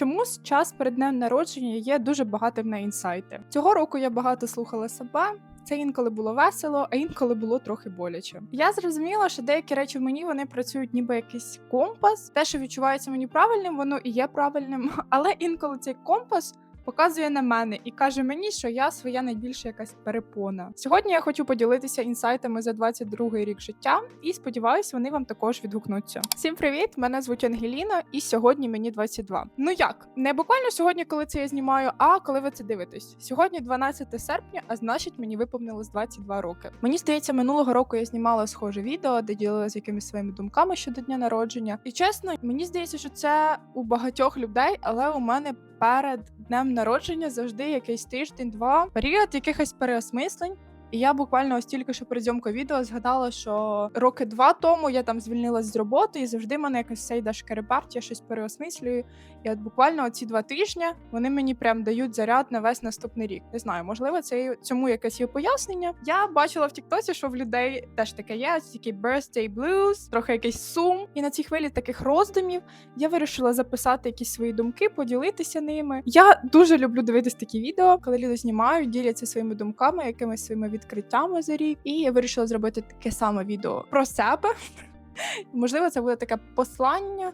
Чомусь час перед днем народження є дуже багатим на інсайти. Цього року я багато слухала себе. Це інколи було весело, а інколи було трохи боляче. Я зрозуміла, що деякі речі в мені вони працюють ніби якийсь компас. Те, що відчувається мені правильним, воно і є правильним. Але інколи цей компас показує на мене і каже мені, що я своя найбільша якась перепона. Сьогодні я хочу поділитися інсайтами за 22-й рік життя, і сподіваюсь, вони вам також відгукнуться. Всім привіт! Мене звуть Ангеліна, і сьогодні мені 22. Ну як не буквально сьогодні, коли це я знімаю, а коли ви це дивитесь. Сьогодні 12 серпня, а значить, мені виповнилось 22 роки. Мені здається, минулого року я знімала схоже відео, де ділилася якимись своїми думками щодо дня народження. І чесно, мені здається, що це у багатьох людей, але у мене перед днем народження завжди якийсь тиждень-два період якихось переосмислень. І я буквально ось тільки що перед зйомкою відео згадала, що роки два тому я там звільнилась з роботи, і завжди мене якось все йде я щось переосмислюю. І от буквально оці два тижні вони мені прям дають заряд на весь наступний рік. Не знаю, можливо, це цьому якесь є пояснення. Я бачила в Тіктоці, що в людей теж таке є, такий birthday blues, трохи якийсь сум. І на цій хвилі таких роздумів я вирішила записати якісь свої думки, поділитися ними. Я дуже люблю дивитись такі відео, коли люди знімають, діляться своїми думками, якимись своїми відкриттями за рік. І я вирішила зробити таке саме відео про себе. Можливо, це буде таке послання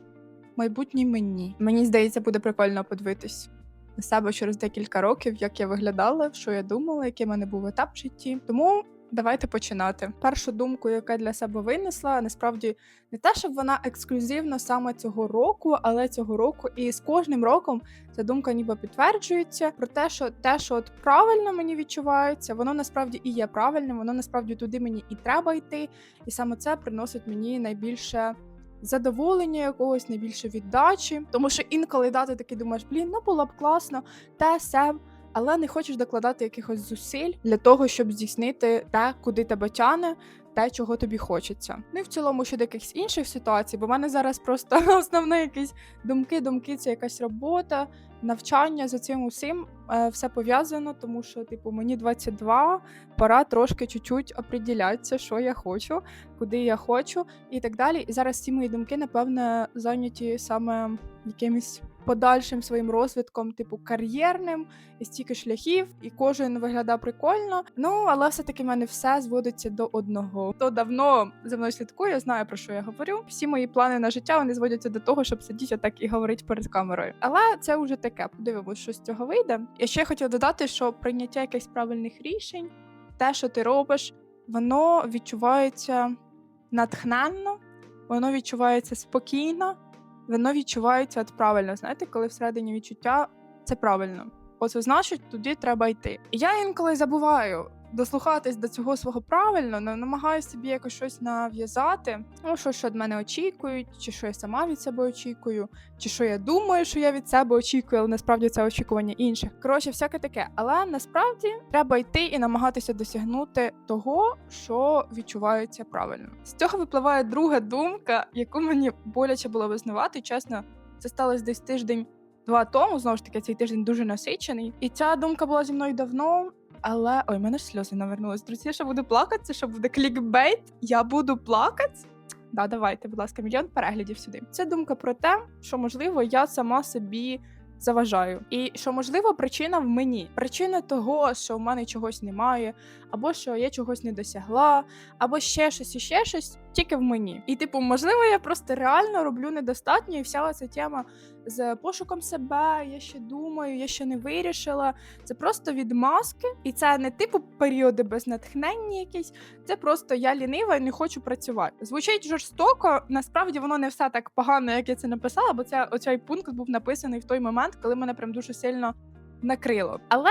майбутній мені. Мені здається, буде прикольно подивитись на себе через декілька років, як я виглядала, що я думала, який в мене був етап в житті. Тому давайте починати. Першу думку, яку я для себе винесла, насправді не те, щоб вона ексклюзивна саме цього року, але цього року, і з кожним роком ця думка ніби підтверджується про те, що те, що от правильно мені відчувається, воно насправді і є правильним, воно насправді туди мені і треба йти. І саме це приносить мені найбільше задоволення якогось, найбільше віддачі. Тому що інколи да, ти такий думаєш, блін, ну було б класно, те се. Але не хочеш докладати якихось зусиль для того, щоб здійснити те, куди тебе тяне, те, чого тобі хочеться. Ну і в цілому щодо якихось інших ситуацій, бо в мене зараз просто основні якісь думки, думки це якась робота, навчання за цим усім е, все пов'язано, тому що, типу, мені 22, пора трошки чуть-чуть оприділятися, що я хочу, куди я хочу, і так далі. І зараз всі мої думки, напевне, зайняті саме якимось подальшим своїм розвитком, типу кар'єрним, і стільки шляхів, і кожен виглядає прикольно. Ну але все-таки в мене все зводиться до одного. Хто давно за мною слідкує, знає про що я говорю. Всі мої плани на життя вони зводяться до того, щоб сидіти так і говорити перед камерою. Але це вже таке. Подивимось, що з цього вийде. І ще я хотіла додати, що прийняття якихось правильних рішень, те, що ти робиш, воно відчувається натхненно, воно відчувається спокійно, воно відчувається от правильно. Знаєте, коли всередині відчуття це правильно. Оце значить, туди треба йти. Я інколи забуваю дослухатись до цього свого правильно, але намагаюся собі якось щось нав'язати. Ну, що, що від мене очікують, чи що я сама від себе очікую, чи що я думаю, що я від себе очікую, але насправді це очікування інших. Коротше, всяке таке. Але насправді треба йти і намагатися досягнути того, що відчувається правильно. З цього випливає друга думка, яку мені боляче було визнавати. Чесно, це сталося десь тиждень. Два тому знову ж таки цей тиждень дуже насичений, і ця думка була зі мною давно. Але ой, мене ж сльози навернулись. Друзі, що буду плакати, що буде клікбейт. Я буду плакати. Да, давайте, будь ласка, мільйон переглядів сюди. Це думка про те, що можливо я сама собі заважаю, і що можливо причина в мені. Причина того, що в мене чогось немає, або що я чогось не досягла, або ще щось, і ще щось тільки в мені. І типу, можливо, я просто реально роблю недостатньо, і вся ця тема з пошуком себе. Я ще думаю, я ще не вирішила. Це просто відмазки, і це не типу періоди без натхнення якісь. Це просто я лінива і не хочу працювати. Звучить жорстоко. Насправді воно не все так погано, як я це написала, бо це оцей пункт був написаний в той момент, коли мене прям дуже сильно накрило. Але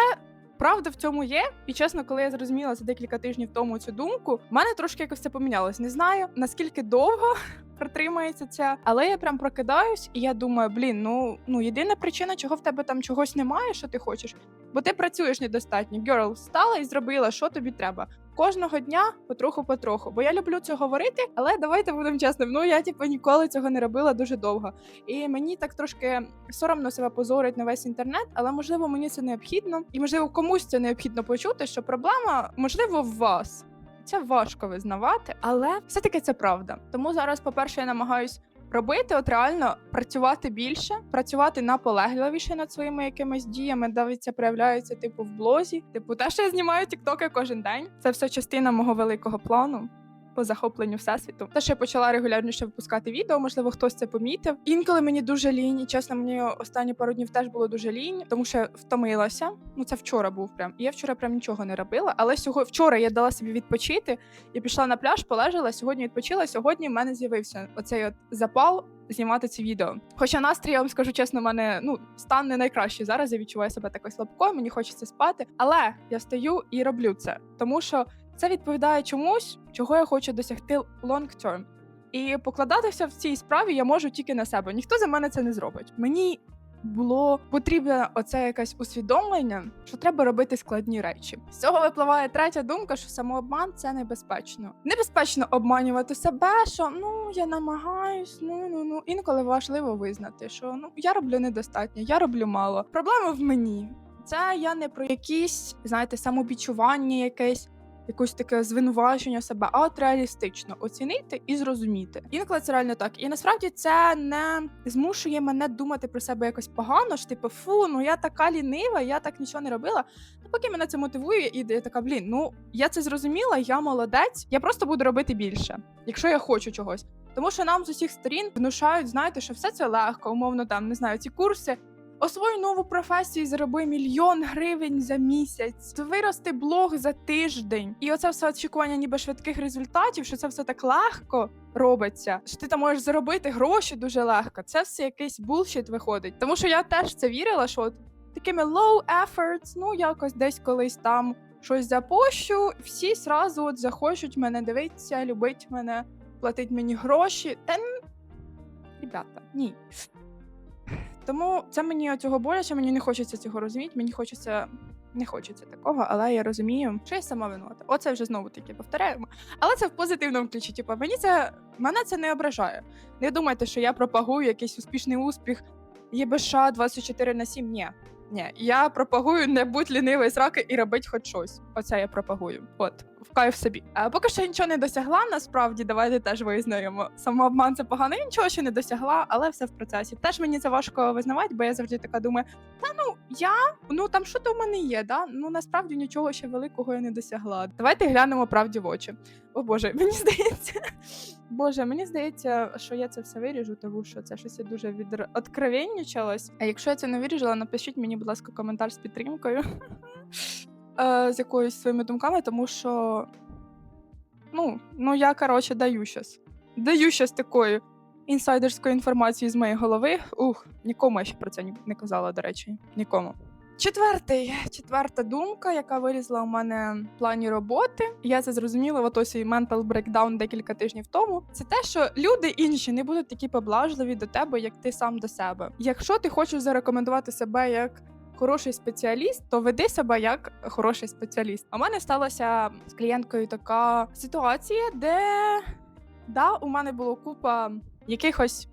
Правда в цьому є, і чесно, коли я зрозуміла за декілька тижнів тому цю думку, в мене трошки якось це помінялось. Не знаю наскільки довго протримається ця, але я прям прокидаюсь, і я думаю, блін, ну ну єдина причина, чого в тебе там чогось немає, що ти хочеш, бо ти працюєш недостатньо. Герл встала і зробила, що тобі треба. Кожного дня потроху-потроху. Бо я люблю це говорити, але давайте будемо чесним. Ну я типу ніколи цього не робила дуже довго. І мені так трошки соромно себе позорить на весь інтернет, але можливо мені це необхідно, і можливо комусь це необхідно почути, що проблема можливо в вас. Це важко визнавати, але все-таки це правда. Тому зараз, по-перше, я намагаюсь робити, от реально працювати більше, працювати наполегливіше над своїми якимись діями, навіть це проявляється типу в блозі. Типу, те, що я знімаю тіктоки кожен день. Це все частина мого великого плану. По захопленню всесвіту, те, що я почала регулярніше випускати відео, можливо, хтось це помітив. Інколи мені дуже лінь. і, Чесно, мені останні пару днів теж було дуже лінь, тому що втомилася. Ну це вчора був прям. І я вчора прям нічого не робила. Але сьогодні вчора я дала собі відпочити. Я пішла на пляж, полежала. Сьогодні відпочила. Сьогодні в мене з'явився оцей от запал. Знімати ці відео. Хоча настрій, я вам скажу чесно, мене ну стан не найкращий. Зараз я відчуваю себе такою слабкою, мені хочеться спати. Але я стою і роблю це, тому що це відповідає чомусь, чого я хочу досягти long term. І покладатися в цій справі я можу тільки на себе. Ніхто за мене це не зробить. Мені було потрібне оце якесь усвідомлення, що треба робити складні речі. З цього випливає третя думка, що самообман це небезпечно. Небезпечно обманювати себе, що ну я намагаюсь, ну ну ну інколи важливо визнати, що ну я роблю недостатньо, я роблю мало. Проблема в мені. Це я не про якісь, знаєте, самобічування якесь якусь таке звинувачення себе, а от реалістично оцінити і зрозуміти. Інколи це реально так. І насправді це не змушує мене думати про себе якось погано. ж Типу, фу, ну я така лінива, я так нічого не робила. Ну, поки мене це мотивує, і я така, блін, ну я це зрозуміла, я молодець, я просто буду робити більше, якщо я хочу чогось. Тому що нам з усіх сторін внушають, знаєте, що все це легко, умовно там не знаю, ці курси. Освой нову професію, зароби мільйон гривень за місяць, вирости блог за тиждень, і оце все очікування, ніби швидких результатів, що це все так легко робиться. Що ти там можеш заробити гроші дуже легко. Це все якийсь булшіт виходить. Тому що я теж це вірила, що от такими low efforts, ну якось десь колись там щось запощу, всі зразу от захочуть мене дивитися, любить мене, платить мені гроші. Та ребята, ні. Тому це мені цього боляче, мені не хочеться цього розуміти, мені хочеться. Не хочеться такого, але я розумію, що я сама винувата. Оце вже знову таки повторяємо. Але це в позитивному ключі. Типу, мені це мене це не ображає. Не думайте, що я пропагую якийсь успішний успіх ЄБШ 24 на 7. Ні. Ні, я пропагую не будь лінивий сраки і робить хоч щось. Оце я пропагую. От, в кайф собі. А поки що нічого не досягла, насправді давайте теж визнаємо. Самообман це погано, я нічого ще не досягла, але все в процесі. Теж мені це важко визнавати, бо я завжди така думаю: та ну я ну там що то в мене є, да? Ну насправді нічого ще великого я не досягла. Давайте глянемо правді в очі. О Боже, мені здається, Боже, мені здається, що я це все виріжу, тому що це щось дуже відкровенничалось. А якщо я це не виріжала, напишіть мені, будь ласка, коментар з підтримкою. Е, з якоюсь своїми думками, тому що ну, ну я коротше даю щас. Даю щас такої інсайдерської інформації з моєї голови. Ух, нікому я ще про це не казала, до речі. Нікому. Четвертий, четверта думка, яка вилізла у мене в плані роботи. Я це зрозуміла в отосі ментал брейкдаун декілька тижнів тому. Це те, що люди інші не будуть такі поблажливі до тебе, як ти сам до себе. Якщо ти хочеш зарекомендувати себе як хороший спеціаліст, то веди себе як хороший спеціаліст. У мене сталася з клієнткою така ситуація, де да, у мене було купа якихось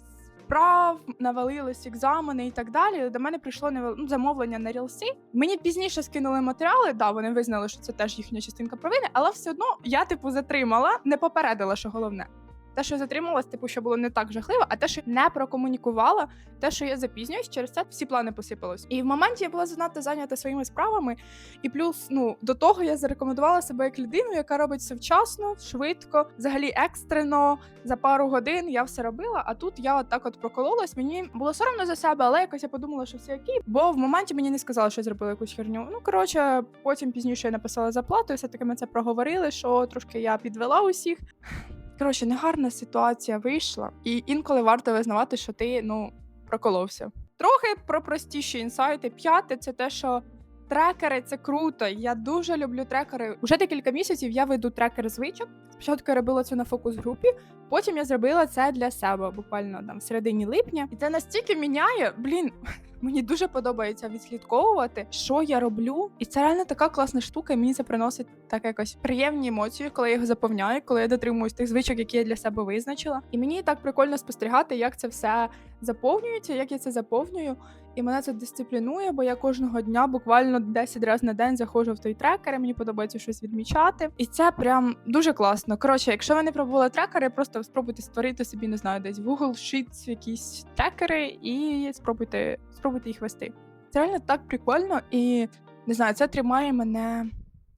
справ, навалились екзамени і так далі. До мене прийшло ну, замовлення на рілсі. Мені пізніше скинули матеріали. Да, вони визнали, що це теж їхня частинка провини, але все одно я типу затримала, не попередила, що головне. Те, що я затрималась, типу, що було не так жахливо, а те, що не прокомунікувала, те, що я запізнююсь, через це всі плани посипались. І в моменті я була занадто зайнята своїми справами, і плюс, ну до того я зарекомендувала себе як людину, яка робить все вчасно, швидко, взагалі екстрено. За пару годин я все робила. А тут я от так от прокололась. Мені було соромно за себе, але якось я подумала, що все окей. Бо в моменті мені не сказали, що я зробила якусь херню. Ну коротше, потім пізніше я написала заплату, і все таки ми це проговорили. Що трошки я підвела усіх. Коротше, негарна ситуація вийшла, і інколи варто визнавати, що ти ну проколовся. Трохи про простіші інсайти. П'яте це те, що трекери це круто. Я дуже люблю трекери. Уже декілька місяців я веду трекер звичок. Спочатку я робила це на фокус групі, потім я зробила це для себе, буквально там в середині липня. І це настільки міняє, блін. Мені дуже подобається відслідковувати, що я роблю, і це реально така класна штука. Мені це приносить так якось приємні емоції, коли я їх заповняю, коли я дотримуюсь тих звичок, які я для себе визначила. І мені так прикольно спостерігати, як це все заповнюється, як я це заповнюю. І мене це дисциплінує, бо я кожного дня буквально 10 разів на день заходжу в той трекер, і мені подобається щось відмічати. І це прям дуже класно. Коротше, якщо ви не пробували трекери, просто спробуйте створити собі, не знаю, десь в Google Sheets якісь трекери і спробуйте, спробуйте їх вести. Це реально так прикольно і не знаю, це тримає мене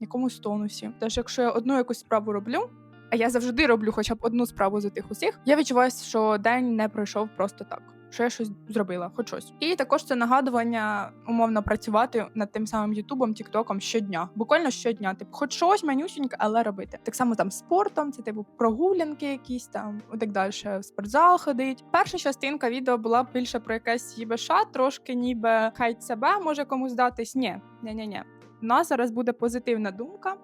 в якомусь тонусі. Тож, якщо я одну якусь справу роблю, а я завжди роблю хоча б одну справу за тих усіх, я відчуваю, що день не пройшов просто так. Що я щось зробила, хоч щось. І також це нагадування умовно працювати над тим самим Ютубом, Тіктоком щодня. Буквально щодня. Типу, хоч щось манюсіньке, але робити. Так само там спортом, це типу прогулянки, якісь там і так далі. В спортзал ходить. Перша частинка відео була більше про якесь ЄБШ, трошки ніби хай себе може комусь здатись. Ні, ні, ні, ні. У нас зараз буде позитивна думка.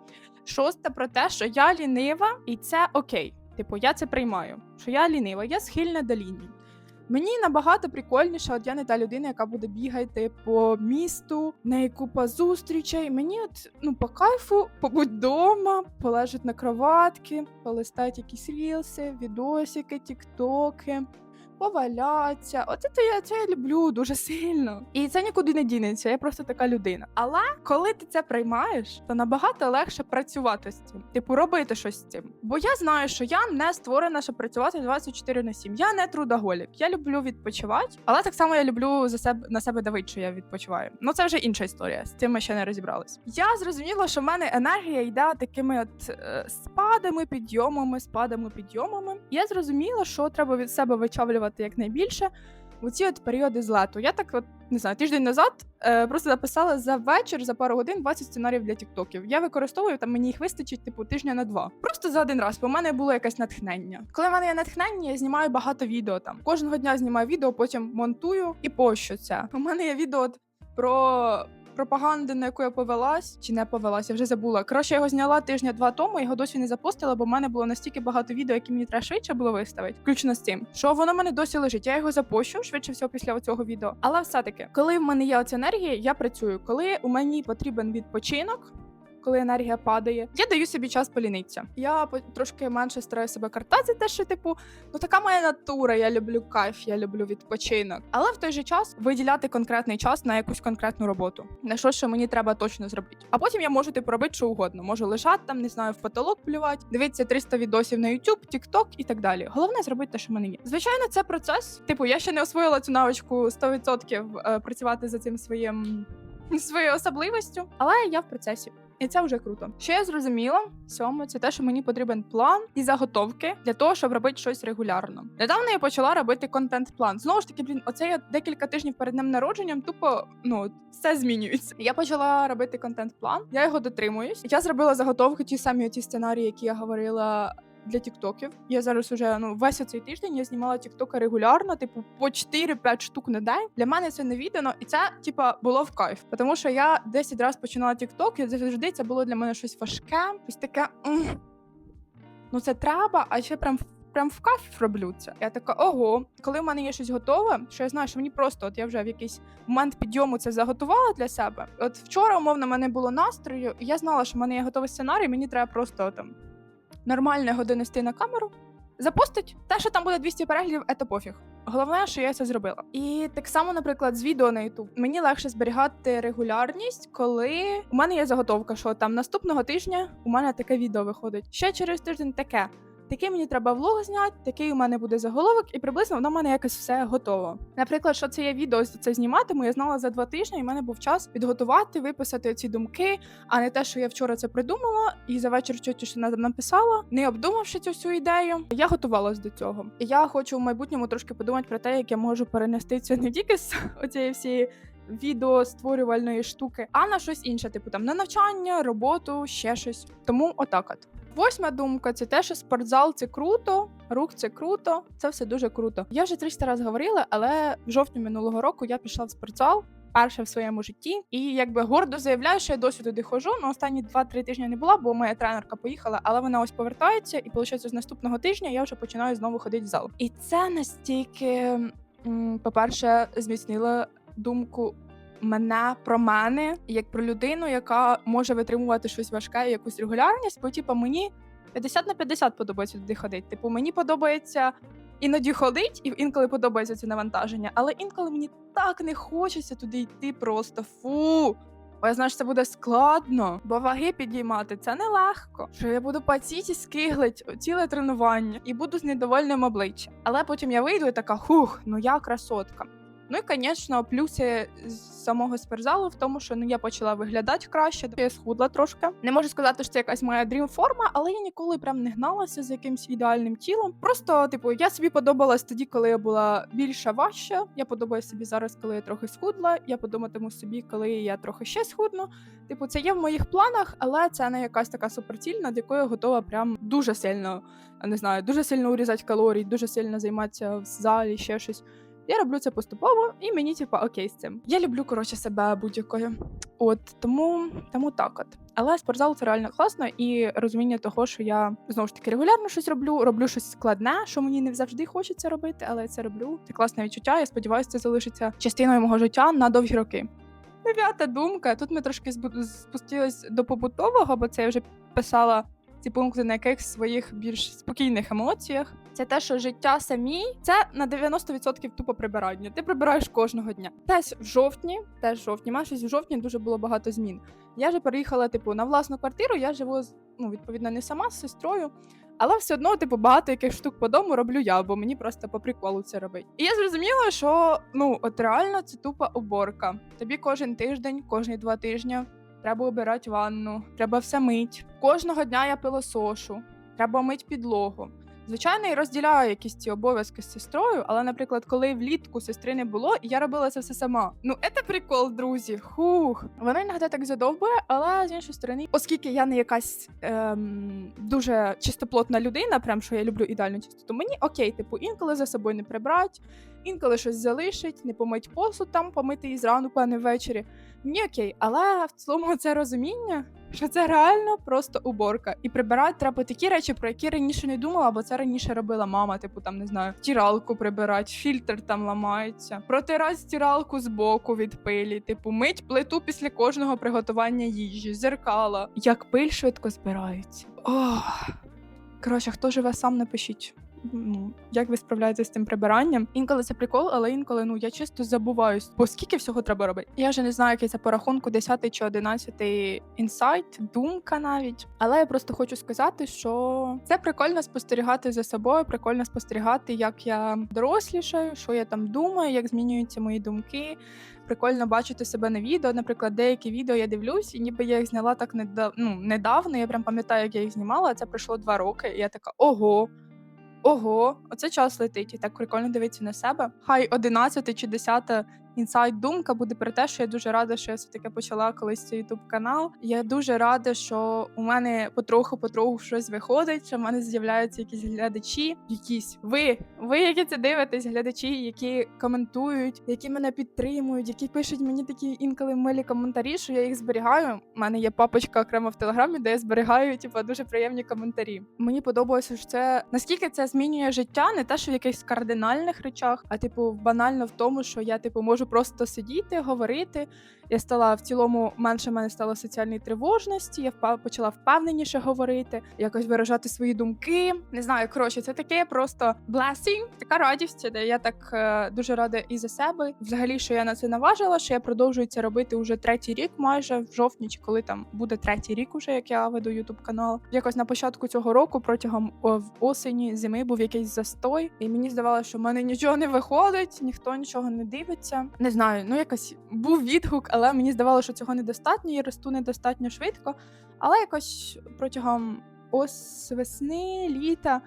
Шоста про те, що я лінива, і це окей. Типу, я це приймаю. Що я лінива, я схильна до лінії. Мені набагато прикольніше, от я не та людина, яка буде бігати по місту, не купа зустрічей. Мені от ну по кайфу побудь вдома, полежать на кроватки, полистать якісь рілси, відосики, тіктоки. Поваляться, оце то я це я люблю дуже сильно, і це нікуди не дінеться. Я просто така людина. Але коли ти це приймаєш, то набагато легше працювати з цим, типу робити щось з цим. Бо я знаю, що я не створена, щоб працювати 24 на 7. Я не трудоголік. Я люблю відпочивати, але так само я люблю за себе на себе давити, що я відпочиваю. Ну це вже інша історія. З цим ми ще не розібрались. Я зрозуміла, що в мене енергія йде такими от е, спадами, підйомами, спадами, підйомами. Я зрозуміла, що треба від себе вичавлювати якнайбільше у ці от періоди злету. Я так от не знаю, тиждень назад е, просто записала за вечір за пару годин 20 сценаріїв для тіктоків. Я використовую там, мені їх вистачить типу тижня на два. Просто за один раз, бо в мене було якесь натхнення. Коли в мене є натхнення, я знімаю багато відео там. Кожного дня знімаю відео, потім монтую і пощу це. У мене є відео про. Пропаганди, на яку я повелась чи не повелась, я вже забула. Коротше, я його зняла тижня два тому, його досі не запостила, бо в мене було настільки багато відео, які мені треба швидше було виставити, включно з цим, що воно в мене досі лежить. Я його запощу швидше всього після цього відео. Але все-таки, коли в мене є оця енергія, я працюю. Коли у мені потрібен відпочинок. Коли енергія падає, я даю собі час полінитися. Я трошки менше стараю себе картати те, що типу, ну така моя натура. Я люблю кайф, я люблю відпочинок. Але в той же час виділяти конкретний час на якусь конкретну роботу, на що, що мені треба точно зробити. А потім я можу типу робити що угодно. Можу лежати там, не знаю, в потолок плювати, дивитися 300 відосів на YouTube, TikTok і так далі. Головне зробити те, що в мене є. Звичайно, це процес. Типу, я ще не освоїла цю навичку 100% е, працювати за цим своїм своєю особливістю, але я в процесі. І це вже круто. Що я зрозуміла, цьому? це те, що мені потрібен план і заготовки для того, щоб робити щось регулярно. Недавно я почала робити контент-план. Знову ж таки, блін, оце я декілька тижнів перед ним народженням, тупо ну все змінюється. Я почала робити контент-план, я його дотримуюсь. Я зробила заготовки, ті самі ті сценарії, які я говорила. Для тіктоків я зараз уже ну весь цей тиждень я знімала тіктоки регулярно, типу по 4-5 штук на день. Для мене це не віддано, і це типа було в кайф. Тому що я 10 разів починала тікток, і завжди це було для мене щось важке, щось таке. Ну це треба, а ще прям. Прям в кайф роблю це. Я така, ого, коли в мене є щось готове, що я знаю, що мені просто от я вже в якийсь момент підйому це заготувала для себе. От вчора, умовно, в мене було настрою, і я знала, що в мене є готовий сценарій, мені треба просто там нормально його донести на камеру, запустить. Те, що там буде 200 переглядів, це пофіг. Головне, що я це зробила. І так само, наприклад, з відео на YouTube. Мені легше зберігати регулярність, коли у мене є заготовка, що там наступного тижня у мене таке відео виходить. Ще через тиждень таке. Такий мені треба влог зняти, такий у мене буде заголовок, і приблизно воно в мене якось все готово. Наприклад, що це я відео це зніматиму, я знала за два тижні, і в мене був час підготувати, виписати ці думки, а не те, що я вчора це придумала, і за вечір щось написала, не обдумавши цю всю ідею. Я готувалась до цього. І я хочу в майбутньому трошки подумати про те, як я можу перенести це не тільки з оцієї всієї відео створювальної штуки, а на щось інше, типу там на навчання, роботу, ще щось. Тому отак от. Восьма думка це те, що спортзал це круто, рук це круто, це все дуже круто. Я вже 300 разів говорила, але в жовтні минулого року я пішла в спортзал. Перше в своєму житті, і якби гордо заявляю, що я досі туди ходжу. Ну останні 2-3 тижні не була, бо моя тренерка поїхала, але вона ось повертається, і виходить, з наступного тижня я вже починаю знову ходити в зал. І це настільки, по-перше, зміцнило думку мене про мене як про людину, яка може витримувати щось важке, якусь регулярність, бо типу, мені 50 на 50 подобається туди ходити. Типу, мені подобається іноді ходить, і інколи подобається це навантаження, але інколи мені так не хочеться туди йти просто фу. Бо я знаю, що це буде складно, бо ваги підіймати це не легко. Що я буду паціті скиглить ціле тренування і буду з недовольним обличчям. Але потім я вийду і така хух, ну я красотка. Ну і, звісно, плюси з самого спортзалу в тому, що ну я почала виглядати краще, я схудла трошки. Не можу сказати, що це якась моя дрім-форма, але я ніколи прям не гналася з якимсь ідеальним тілом. Просто, типу, я собі подобалась тоді, коли я була більша важча. Я подобаюся собі зараз, коли я трохи схудла. Я подуматиму собі, коли я трохи ще схудну. Типу, це є в моїх планах, але це не якась така суперціль, над якою я готова прям дуже сильно не знаю, дуже сильно урізати калорій, дуже сильно займатися в залі, ще щось. Я роблю це поступово, і мені, типа, окей з цим. Я люблю коротше себе будь-якою. От тому тому так от. Але спортзал це реально класно, і розуміння того, що я знову ж таки регулярно щось роблю, роблю щось складне, що мені не завжди хочеться робити, але я це роблю. Це класне відчуття. Я сподіваюся, це залишиться частиною мого життя на довгі роки. Дев'ята думка. Тут ми трошки спустились до побутового, бо це я вже писала ці пункти на якихось своїх більш спокійних емоціях. Це те, що життя самій це на 90% тупо прибирання. Ти прибираєш кожного дня. Теж в жовтні, теж в жовтні, ма щось в жовтні дуже було багато змін. Я вже переїхала, типу, на власну квартиру. Я живу ну, відповідно не сама з сестрою. Але все одно, типу, багато яких штук по дому роблю я, бо мені просто по приколу це робить. І я зрозуміла, що ну от реально це тупа уборка. Тобі кожен тиждень, кожні два тижні треба обирати ванну, треба все мить. Кожного дня я пилосошу, треба мить підлогу. Звичайно, я розділяю якісь ці обов'язки з сестрою, але, наприклад, коли влітку сестри не було, я робила це все сама. Ну, це прикол, друзі. Хух. Вона іноді так задовбує, але з іншої сторони, оскільки я не якась ем, дуже чистоплотна людина, прям що я люблю ідеальну чистоту, мені окей, типу, інколи за собою не прибрати, інколи щось залишить, не помить посуд там, помити її зранку, а не ввечері. Мені окей, але в цілому це розуміння що це реально просто уборка. І прибирати треба такі речі, про які раніше не думала, бо це раніше робила мама, типу там не знаю, стиралку прибирати, фільтр там ламається, протирати стиралку з боку від пилі, типу, мить плиту після кожного приготування їжі, зеркала. Як пиль швидко збирається. Ох. Коротше, хто живе сам, напишіть ну як ви справляєтеся з тим прибиранням? Інколи це прикол, але інколи ну я чисто забуваюсь, бо скільки всього треба робити. Я вже не знаю, який це по рахунку 10 чи 11 інсайт, думка навіть. Але я просто хочу сказати, що це прикольно спостерігати за собою, прикольно спостерігати, як я дорослішаю, що я там думаю, як змінюються мої думки. Прикольно бачити себе на відео. Наприклад, деякі відео я дивлюсь, і ніби я їх зняла так недав... ну, недавно. Я прям пам'ятаю, як я їх знімала. Це пройшло два роки. І я така ого. Ого, оце час летить і так прикольно дивитися на себе. Хай 11 чи 10 інсайт думка буде про те, що я дуже рада, що я все таки почала колись цей ютуб канал. Я дуже рада, що у мене потроху-потроху щось виходить. Що в мене з'являються якісь глядачі, якісь ви, ви, які це дивитесь, глядачі, які коментують, які мене підтримують, які пишуть мені такі інколи милі коментарі, що я їх зберігаю. У мене є папочка окремо в телеграмі, де я зберігаю типу, дуже приємні коментарі. Мені подобається, що це наскільки це змінює життя, не те, що в якихось кардинальних речах, а типу банально в тому, що я типу можу просто сидіти, говорити. Я стала в цілому менше в мене стало соціальної тривожності. Я почала впевненіше говорити, якось виражати свої думки. Не знаю, коротше, це таке просто blessing, така радість, де я так е, дуже рада і за себе. Взагалі, що я на це наважила, що я продовжую це робити уже третій рік, майже в жовтні, чи коли там буде третій рік, уже як я веду ютуб канал. Якось на початку цього року, протягом о, в осені зими, був якийсь застой, і мені здавалося, що в мене нічого не виходить, ніхто нічого не дивиться. Не знаю, ну якось був відгук але мені здавалося, що цього недостатньо, я росту недостатньо швидко. Але якось протягом ось весни, літа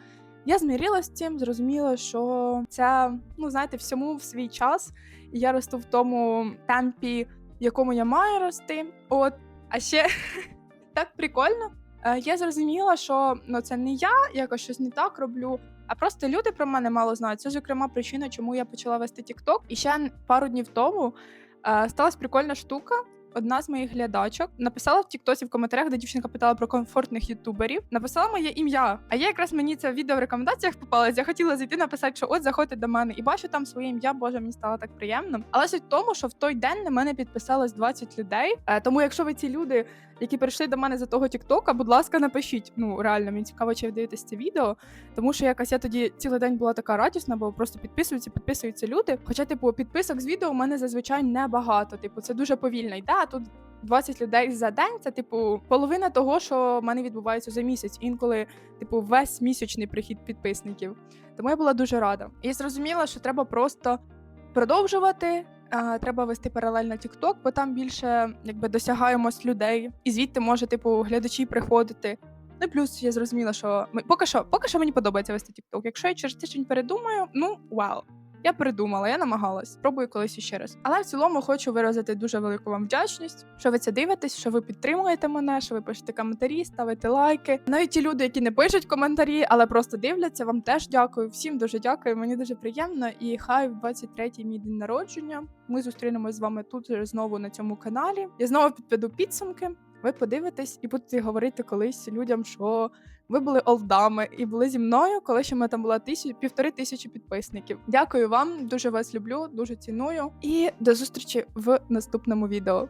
я змірилася з цим, зрозуміла, що це, ну знаєте, всьому в свій час, і я росту в тому темпі, в якому я маю рости. От, а ще так прикольно. Е, я зрозуміла, що ну це не я якось щось не так роблю. А просто люди про мене мало знають. Це зокрема причина, чому я почала вести TikTok. І ще пару днів тому Сталася прикольна штука. Одна з моїх глядачок написала в Тіктосі в коментарях, де дівчинка питала про комфортних ютуберів. Написала моє ім'я. А я якраз мені це відео в рекомендаціях попалось. Я хотіла зайти написати, що от заходьте до мене, і бачу там своє ім'я. Боже, мені стало так приємно. Але суть в тому, що в той день на мене підписалось 20 людей. Е, Тому, якщо ви ці люди, які прийшли до мене за того Тіктока, будь ласка, напишіть. Ну реально, мені цікаво, чи ви дивитесь це відео. Тому що якась я тоді цілий день була така радісна, бо просто підписуються, підписуються люди. Хоча, типу, підписок з відео у мене зазвичай небагато. Типу, це дуже повільно йде. Тут 20 людей за день. Це типу половина того, що в мене відбувається за місяць. Інколи, типу, весь місячний прихід підписників. Тому я була дуже рада. І зрозуміла, що треба просто продовжувати. Треба вести паралельно TikTok, бо там більше якби досягаємось людей, і звідти може, типу, глядачі приходити. Ну і плюс я зрозуміла, що ми поки що, поки що мені подобається вести TikTok. Якщо я через тиждень передумаю, ну вау. Я передумала, я намагалась, спробую колись іще раз. Але в цілому хочу виразити дуже велику вам вдячність, що ви це дивитесь, що ви підтримуєте мене, що ви пишете коментарі, ставите лайки. Навіть ті люди, які не пишуть коментарі, але просто дивляться, вам теж дякую. Всім дуже дякую. Мені дуже приємно. І хай в 23-й мій день народження. Ми зустрінемось з вами тут знову на цьому каналі. Я знову підведу підсумки. Ви подивитесь і будете говорити колись людям, що ви були олдами і були зі мною, коли ще ми там була тисячі півтори тисячі підписників. Дякую вам, дуже вас люблю, дуже ціную. І до зустрічі в наступному відео.